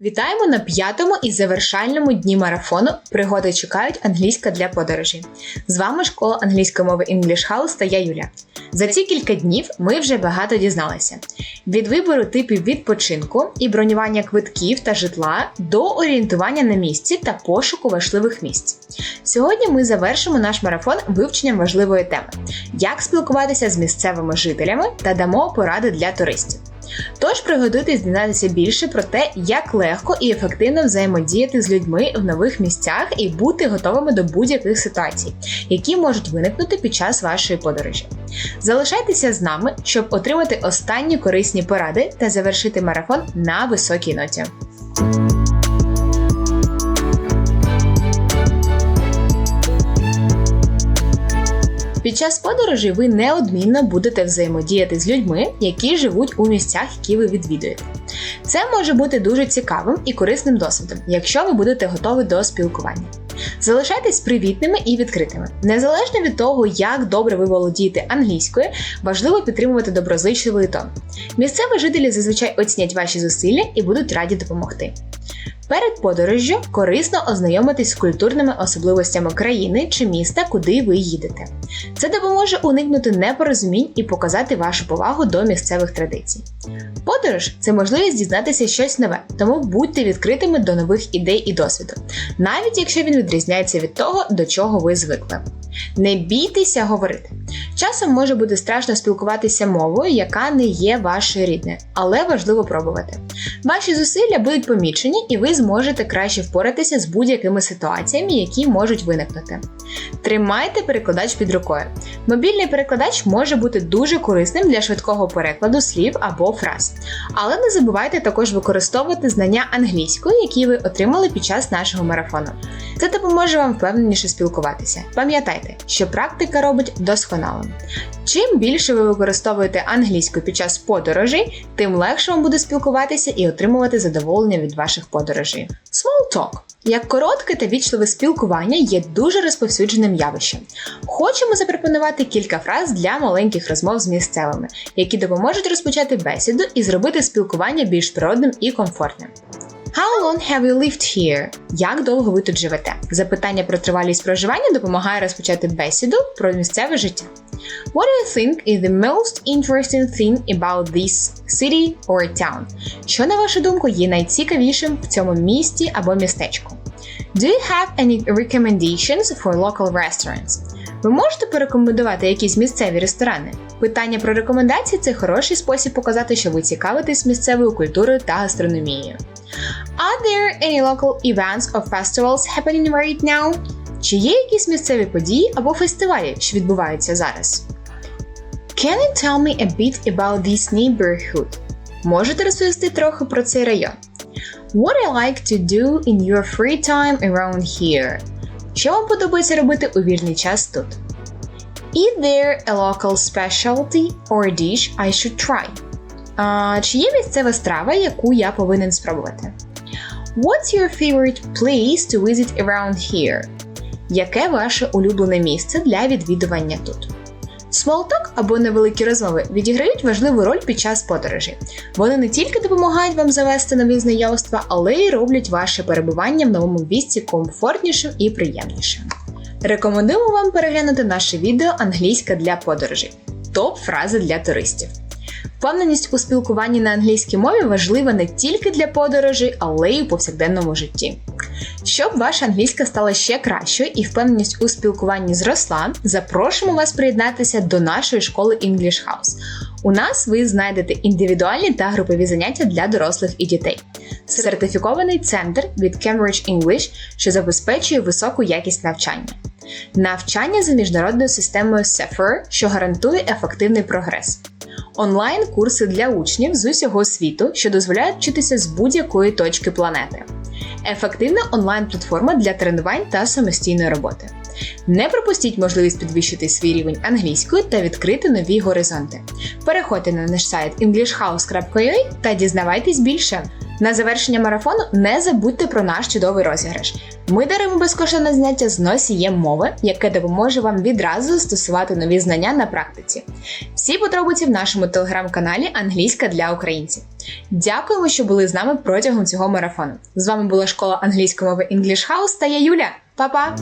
Вітаємо на п'ятому і завершальному дні марафону. Пригоди чекають англійська для подорожей. З вами школа англійської мови English House та я Юля. За ці кілька днів ми вже багато дізналися: від вибору типів відпочинку і бронювання квитків та житла до орієнтування на місці та пошуку важливих місць. Сьогодні ми завершимо наш марафон вивченням важливої теми: як спілкуватися з місцевими жителями та дамо поради для туристів. Тож приготуйтесь дізнатися більше про те, як легко і ефективно взаємодіяти з людьми в нових місцях і бути готовими до будь-яких ситуацій, які можуть виникнути під час вашої подорожі. Залишайтеся з нами, щоб отримати останні корисні поради та завершити марафон на високій ноті. Під час подорожі ви неодмінно будете взаємодіяти з людьми, які живуть у місцях, які ви відвідуєте. Це може бути дуже цікавим і корисним досвідом, якщо ви будете готові до спілкування. Залишайтесь привітними і відкритими. Незалежно від того, як добре ви володієте англійською, важливо підтримувати доброзичливий тон. Місцеві жителі зазвичай оцінять ваші зусилля і будуть раді допомогти. Перед подорожжю корисно ознайомитись з культурними особливостями країни чи міста, куди ви їдете. Це допоможе уникнути непорозумінь і показати вашу повагу до місцевих традицій. Подорож це можливість дізнатися щось нове, тому будьте відкритими до нових ідей і досвіду, навіть якщо він відрізняється від того, до чого ви звикли. Не бійтеся говорити. Часом може бути страшно спілкуватися мовою, яка не є вашою рідною, але важливо пробувати. Ваші зусилля будуть помічені, і ви зможете краще впоратися з будь-якими ситуаціями, які можуть виникнути. Тримайте перекладач під рукою. Мобільний перекладач може бути дуже корисним для швидкого перекладу слів або фраз. Але не забувайте також використовувати знання англійської, які ви отримали під час нашого марафону. Це допоможе вам впевненіше спілкуватися. Пам'ятайте, що практика робить досконалим. Чим більше ви використовуєте англійську під час подорожей, тим легше вам буде спілкуватися і отримувати задоволення від ваших подорожей. Small talk як коротке та вічливе спілкування є дуже розповсюдженим явищем. Хочемо запропонувати кілька фраз для маленьких розмов з місцевими, які допоможуть розпочати бесіду і зробити спілкування більш природним і комфортним. How long have you lived here? Як довго ви тут живете? Запитання про тривалість проживання допомагає розпочати бесіду про місцеве життя. What do you think is the most interesting thing about this city or town? Що, на вашу думку, є найцікавішим в цьому місті або містечку? Do you have any recommendations for local restaurants? Ви можете порекомендувати якісь місцеві ресторани? Питання про рекомендації це хороший спосіб показати, що ви цікавитесь місцевою культурою та гастрономією. Are there any local events or festivals happening right now? Чи є якісь місцеві події або фестивалі, що відбуваються зараз? Can you tell me a bit about this neighborhood? Можете розповісти трохи про цей район? What I like to do in your free time around here? Що вам подобається робити у вільний час тут? Is there a local specialty or dish I should try? А, чи є місцева страва, яку я повинен спробувати? What's your favorite place to visit around here? Яке ваше улюблене місце для відвідування тут? Смолток або невеликі розмови відіграють важливу роль під час подорожі. Вони не тільки допомагають вам завести нові знайомства, але й роблять ваше перебування в новому місці комфортнішим і приємнішим. Рекомендуємо вам переглянути наше відео Англійська для подорожей топ-фрази для туристів. Впевненість у спілкуванні на англійській мові важлива не тільки для подорожей, але й у повсякденному житті. Щоб ваша англійська стала ще кращою і впевненість у спілкуванні зросла, запрошуємо вас приєднатися до нашої школи English House. У нас ви знайдете індивідуальні та групові заняття для дорослих і дітей, сертифікований центр від Cambridge English, що забезпечує високу якість навчання. Навчання за міжнародною системою SEFR, що гарантує ефективний прогрес. Онлайн-курси для учнів з усього світу, що дозволяють вчитися з будь-якої точки планети. Ефективна онлайн-платформа для тренувань та самостійної роботи. Не пропустіть можливість підвищити свій рівень англійської та відкрити нові горизонти. Переходьте на наш сайт englishhouse.ua та дізнавайтесь більше. На завершення марафону не забудьте про наш чудовий розіграш. Ми даримо безкоштовне заняття з носієм мови, яке допоможе вам відразу застосувати нові знання на практиці. Всі подробиці в нашому телеграм-каналі Англійська для українців. Дякуємо, що були з нами протягом цього марафону. З вами була школа англійської мови English House та я Юля. Па-па!